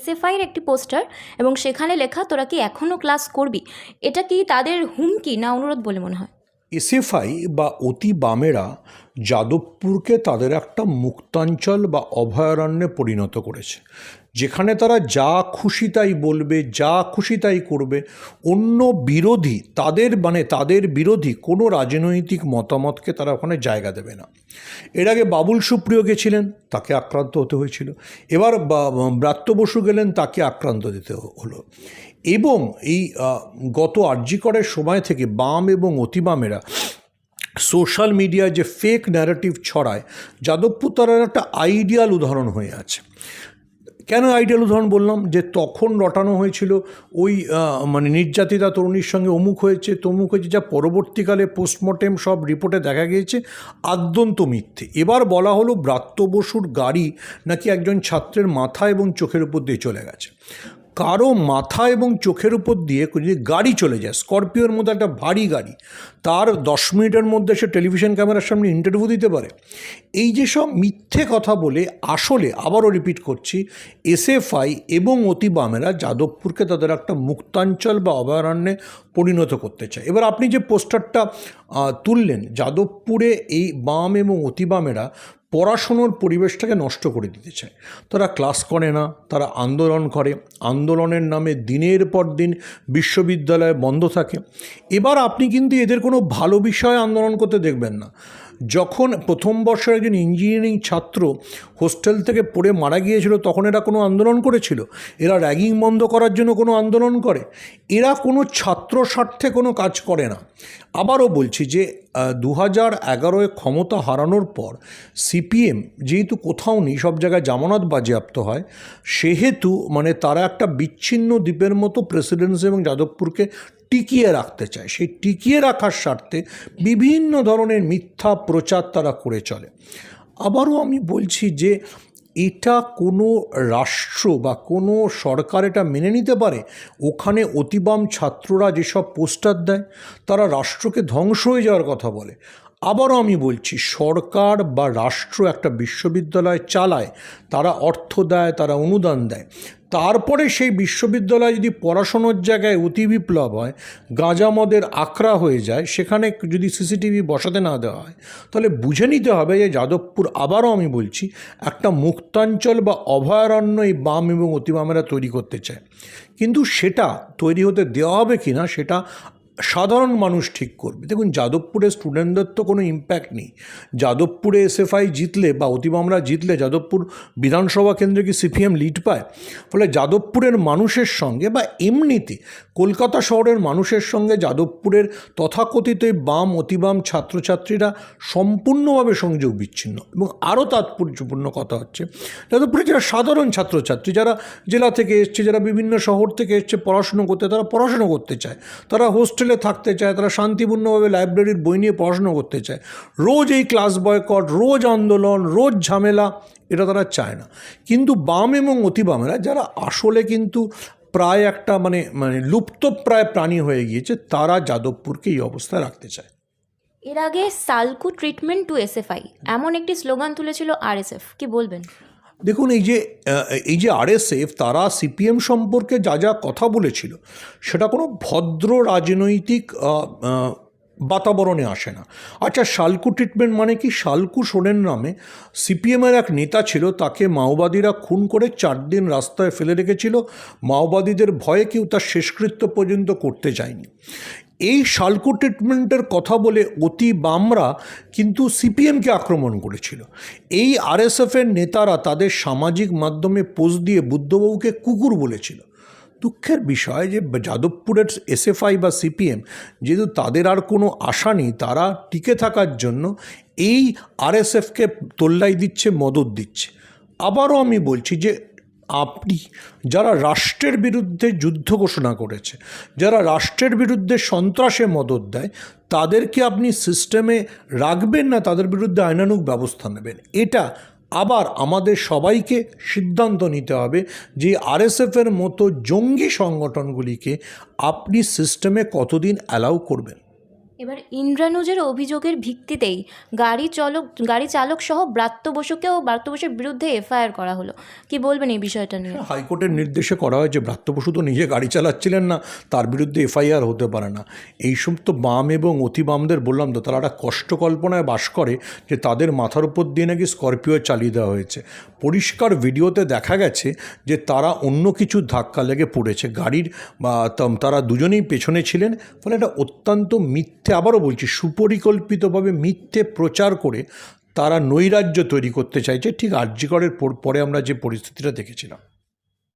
এসএফআইয়ের একটি পোস্টার এবং সেখানে লেখা, তোরা কি এখনও ক্লাস করবি? এটা কি তাদের হুমকি না অনুরোধ বলে মনে হয়? এসএফআই বা অতি বামেরা যাদবপুরকে তাদের একটা মুক্তাঞ্চল বা অভয়ারণ্যে পরিণত করেছে। যেখানে তারা যা খুশি তাই বলবে, যা খুশি তাই করবে, অন্য বিরোধী, তাদের মানে তাদের বিরোধী কোনো রাজনৈতিক মতামতকে তারা ওখানে জায়গা দেবে না। এর আগে বাবুল সুপ্রিয় গেছিলেন, তাকে আক্রান্ত হতে হয়েছিল। এবার ব্রাত্য বসু গেলেন, তাকে আক্রান্ত দিতে হলো। এবং এই গত আর্যিকরের সময় থেকে বাম এবং অতিবামেরা সোশ্যাল মিডিয়ায় যে ফেক ন্যারেটিভ ছড়ায়, যাদবপুর তার একটা আইডিয়াল উদাহরণ হয়ে আছে। কেন আইডিয়াল উদাহরণ বললাম? যে তখন রটানো হয়েছিল, ওই মানে নির্যাতিতা তরুণীর সঙ্গে অমুক হয়েছে, তমুক হয়েছে, যা পরবর্তীকালে পোস্টমর্টেম সব রিপোর্টে দেখা গিয়েছে, আদ্যন্ত মিথ্যে। এবার বলা হলো ব্রাত্য বসুর গাড়ি নাকি একজন ছাত্রের মাথা এবং চোখের উপর দিয়ে চলে গেছে। কারও মাথা এবং চোখের উপর দিয়ে যদি গাড়ি চলে যায়, স্করপিওর মধ্যে একটা ভারী গাড়ি, তার দশ মিনিটের মধ্যে সে টেলিভিশন ক্যামেরার সামনে ইন্টারভিউ দিতে পারে। এই যে সব মিথ্যে কথা বলে আসলে আবারও রিপিট করছি এসএফআই এবং অতি অতিবামেরা যাদবপুরকে তাদের একটা মুক্তাঞ্চল বা অভয়ারণ্যে পরিণত করতে চায়। এবার আপনি যে পোস্টারটা তুললেন, যাদবপুরে এই বাম এবং অতিবামেরা পড়াশুনোর পরিবেশটাকে নষ্ট করে দিতে চায়। তারা ক্লাস করে না, তারা আন্দোলন করে। আন্দোলনের নামে দিনের পর দিন বিশ্ববিদ্যালয় বন্ধ থাকে। এবার আপনি কিন্তু এদের কোনো ভালো বিষয়ে আন্দোলন করতে দেখবেন না। যখন প্রথম বর্ষের একজন ইঞ্জিনিয়ারিং ছাত্র হোস্টেল থেকে পড়ে মারা গিয়েছিল, তখন এরা কোনো আন্দোলন করেছিল? এরা র্যাগিং বন্ধ করার জন্য কোনো আন্দোলন করে? এরা কোনো ছাত্র স্বার্থে কোনো কাজ করে না। আবারও বলছি যে দু হাজার এগারোয় ক্ষমতা হারানোর পর সিপিএম যেহেতু কোথাও নেই, সব জায়গায় জামানত বাজেয়াপ্ত হয়, সেহেতু মানে তারা একটা বিচ্ছিন্ন দ্বীপের মতো প্রেসিডেন্সি এবং যাদবপুরকে টিকিয়ে রাখতে চায়। সেই টিকিয়ে রাখার স্বার্থে বিভিন্ন ধরনের মিথ্যা প্রচার তারা করে চলে। আবারও আমি বলছি যে এটা কোনো রাষ্ট্র বা কোনো সরকার এটা মেনে নিতে পারে? ওখানে অতিবাম ছাত্ররা যেসব পোস্টার দেয়, তারা রাষ্ট্রকে ধ্বংস হয়ে যাওয়ার কথা বলে। আবারও আমি বলছি, সরকার বা রাষ্ট্র একটা বিশ্ববিদ্যালয় চালায়, তারা অর্থ দেয়, তারা অনুদান দেয়। তারপরে সেই বিশ্ববিদ্যালয় যদি পড়াশোনার জায়গায় অতি বিপ্লব হয়, গাঁজা মদের আখড়া হয়ে যায়, সেখানে যদি সিসিটিভি বসাতে না দেওয়া হয়, তাহলে বুঝে নিতে হবে যে যাদবপুর আবারও আমি বলছি, একটা মুক্তাঞ্চল বা অভয়ারণ্য এই বাম এবং অতিবামেরা তৈরি করতে চায়। কিন্তু সেটা তৈরি হতে দেওয়া হবে কি না সেটা সাধারণ মানুষ ঠিক করবে। দেখুন, যাদবপুরে স্টুডেন্টদের তো কোনো ইম্প্যাক্ট নেই। যাদবপুরে এসএফআই জিতলে বা অতিবামরা জিতলে যাদবপুর বিধানসভা কেন্দ্রে কি সিপিএম লিড পায়? ফলে যাদবপুরের মানুষের সঙ্গে বা এমনিতে কলকাতা শহরের মানুষের সঙ্গে যাদবপুরের তথাকথিত বাম অতিবাম ছাত্রছাত্রীরা সম্পূর্ণভাবে সংযোগ বিচ্ছিন্ন। এবং আরও তাৎপর্যপূর্ণ কথা হচ্ছে, যাদবপুরে যারা সাধারণ ছাত্রছাত্রী, যারা জেলা থেকে এসছে, যারা বিভিন্ন শহর থেকে এসছে পড়াশুনো করতে, তারা পড়াশুনো করতে চায়। তারা হোস্টেলে থাকতে চায়, তারা শান্তিপূর্ণভাবে লাইব্রেরির বই নিয়ে পড়াশুনো করতে চায়। রোজ এই ক্লাস বয়কট, রোজ আন্দোলন, রোজ ঝামেলা, এটা তারা চায় না। কিন্তু বাম এবং অতি বামেরা, যারা আসলে কিন্তু প্রায় একটা মানে মানে লুপ্তপ্রায় প্রাণী হয়ে গিয়েছে, তারা যাদবপুরকে এই অবস্থায় রাখতে চায়। এর আগে সালকু ট্রিটমেন্ট টু এসএফআই, এমন একটি স্লোগান তুলেছিল আরএসএফ, কি বলবেন? দেখুন, এই যে এই যে আরএসএফ তারা সিপিএম সম্পর্কে যা যা কথা বলেছিল, সেটা কোনো ভদ্র রাজনৈতিক বাতাবরণে আসে না। আচ্ছা শালকু ট্রিটমেন্ট মানে কি? শালকু সোরেন নামে সিপিএমের এক নেতা ছিল, তাকে মাওবাদীরা খুন করে চার দিন রাস্তায় ফেলে রেখেছিল। মাওবাদীদের ভয়ে কেউ তার শেষকৃত্য পর্যন্ত করতে যায়নি। এই শালকু ট্রিটমেন্টের কথা বলে অতি বামরা কিন্তু সিপিএমকে আক্রমণ করেছিল। এই আরএসএফের নেতারা তাদের সামাজিক মাধ্যমে পোস্ট দিয়ে বুদ্ধবাবুকে কুকুর বলেছিল। দুঃখের বিষয় যে যাদবপুরের এসএফআই বা সিপিএম যেহেতু তাদের আর কোনো আশা নেই, তারা টিকে থাকার জন্য এই আরএসএফকে তোল্লাই দিচ্ছে মদত দিচ্ছে। আবারও আমি বলছি যে আপনি, যারা রাষ্ট্রের বিরুদ্ধে যুদ্ধ ঘোষণা করেছে, যারা রাষ্ট্রের বিরুদ্ধে সন্ত্রাসে মদত দেয় তাদেরকে আপনি সিস্টেমে রাখবেন না তাদের বিরুদ্ধে আইনানুগ ব্যবস্থা নেবেন? এটা আবার আমাদের সবাইকে সিদ্ধান্ত নিতে হবে যে আরএসএফের মতো জঙ্গি সংগঠনগুলিকে আপনি সিস্টেমে কতদিন অ্যালাউ করবেন। এবার ইন্দ্রানুজের অভিযোগের ভিত্তিতেই গাড়ি চালক গাড়ি চালক সহ ব্রাত্য বসুকেও ব্রাত্য বসুর বিরুদ্ধে এফআইআর করা হলো। কি বলবেন এই বিষয়টা নিয়ে? হাইকোর্টের নির্দেশে করা হয় যে ব্রাত্য বসু তো নিজে গাড়ি চালাচ্ছিলেন না, তার বিরুদ্ধে এফআইআর হতে পারে না। এই সব তো বাম এবং অতি বামদের বললাম তো, তারা একটা কষ্ট কল্পনায় বাস করে যে তাদের মাথার উপর দিয়ে নাকি স্করপিও চালিয়ে দেওয়া হয়েছে। পরিষ্কার ভিডিওতে দেখা গেছে যে তারা অন্য কিছু ধাক্কা লেগে পড়েছে। গাড়ির বা তারা দুজনেই পেছনে ছিলেন, ফলে এটা অত্যন্ত মিথ্যে আবারও বলছি, সুপরিকল্পিতভাবে মিথ্যে প্রচার করে তারা নৈরাজ্য তৈরি করতে চাইছে। ঠিক আর্যিকরের পরে আমরা যে পরিস্থিতিটা দেখেছিলাম।